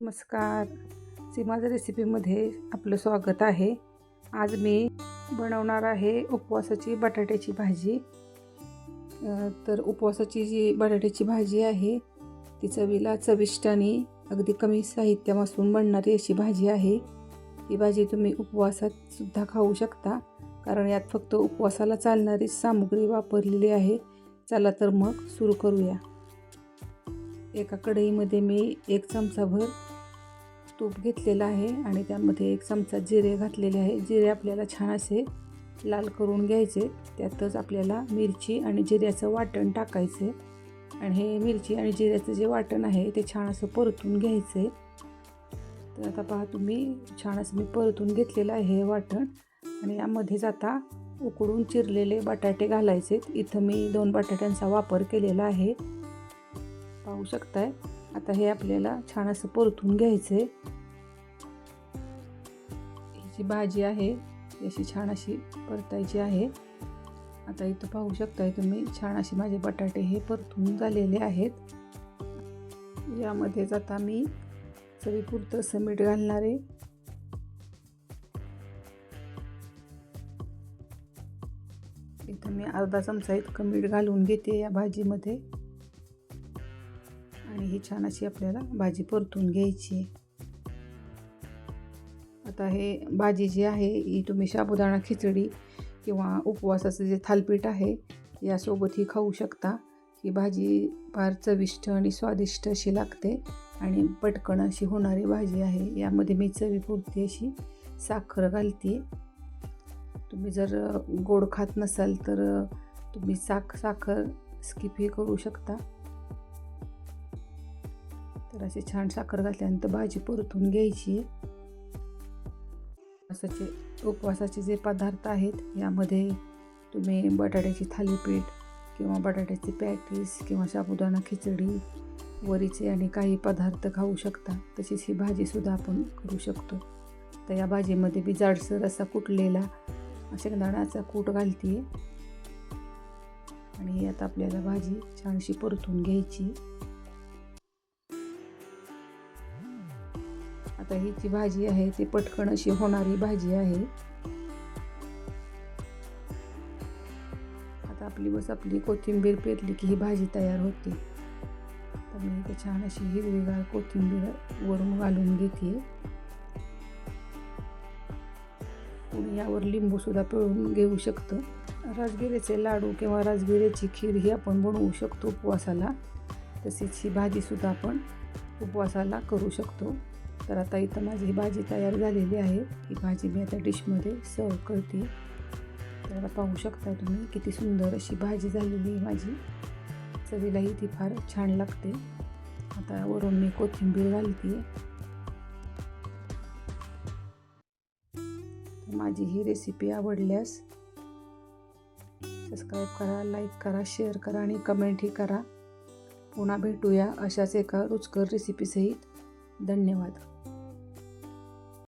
नमस्कार. सीमाज रेसिपीमध्ये आपलं स्वागत आहे. आज मी बनवणार आहे उपवासाची बटाट्याची भाजी. तर उपवासाची जी बटाट्याची भाजी आहे ती चवीला चविष्ट आणि अगदी कमी साहित्यापासून बनणारी अशी भाजी आहे. ही भाजी तुम्ही उपवासात सुद्धा खाऊ शकता कारण यात फक्त उपवासाला चालणारी सामुग्री वापरलेली आहे. चला तर मग सुरू करूया. एका कढईमध्ये मी एक चमचाभर तूप घेतलेलं आहे आणि त्यामध्ये एक चमचा जिरे घातलेले आहे. जिरे आपल्याला छान असे लाल करून घ्यायचे. त्यातच आपल्याला मिरची आणि जिऱ्याचं वाटण टाकायचे. आणि हे मिरची आणि जिऱ्याचं जे वाटण आहे ते छान असं परतून घ्यायचं. तर आता पहा तुम्ही छान असं मी परतून घेतलेलं आहे हे वाटण. आणि यामध्येच आता उकडून चिरलेले बटाटे घालायचे. इथं मी दोन बटाट्यांचा वापर केलेला आहे. पाहू शकताय? आता हे आपल्याला छान असं परतून घ्यायचं आहे ही जी भाजी आहे अशी छान अशी परतायची आहे. आता इथं पाहू शकताय तुम्ही छान असे माझे बटाटे हे परतून झालेले आहेत. यामध्येच आता मी चवीपुरतं असं मीठ घालणार आहे. इथं मी अर्धा चमचा इतकं मीठ घालून घेते या भाजीमध्ये. आणि ही छान अशी आपल्याला भाजी परतून घ्यायची आता हे भाजी जी आहे ही तुम्ही साबुदाणा खिचडी किंवा उपवासाचं जे थालपीठ आहे यासोबतही खाऊ शकता. ही भाजी फार चविष्ट आणि स्वादिष्ट अशी लागते आणि पटकन अशी होणारी भाजी आहे. यामध्ये मी चवीपुरती अशी साखर घालते. तुम्ही जर गोड खात नसाल तर तुम्ही साख साखर स्किपही करू शकता. तर अशी छान साखर घातल्यानंतर भाजी परतून घ्यायची. उपवासाचे उपवासाचे जे पदार्थ आहेत यामध्ये तुम्ही बटाट्याची थालीपीठ किंवा बटाट्याचे पॅटीस किंवा साबुदाणा खिचडी वरीचे आणि काही पदार्थ खाऊ शकता. तशीच ही भाजीसुद्धा आपण करू शकतो. तर या भाजीमध्ये बी जाडसर असा कुटलेला शेंगदाण्याचा कूट घालते. आणि यात आपल्याला भाजी छानशी परतून घ्यायची. आता ही जी भाजी आहे ती पटकन अशी होणारी भाजी आहे. आता आपली बस आपली कोथिंबीर पेरली की ही भाजी तयार होते. तर मी इथे छान अशी हिरवीगार कोथिंबीर वरून घालून घेते. कोणी यावर लिंबूसुद्धा पिळून घेऊ शकतं. राजगिऱ्याचे लाडू किंवा राजगिऱ्याची खीर ही आपण बनवू शकतो उपवासाला. तसेच ही भाजीसुद्धा आपण उपवासाला करू शकतो. तर आता इथं माझी ही भाजी तयार झालेली आहे. ही भाजी मी आता डिशमध्ये सर्व करते. तर आता पाहू शकता तुम्ही किती सुंदर अशी भाजी झालेली आहे माझी. चवीलाही ती फार छान लागते. आता वरून मी कोथिंबीर घालते. माझी ही रेसिपी आवडल्यास सबस्क्राईब करा लाईक करा शेअर करा आणि कमेंटही करा. पुन्हा भेटूया अशाच एका रुचकर रेसिपीसहित धन्यवाद.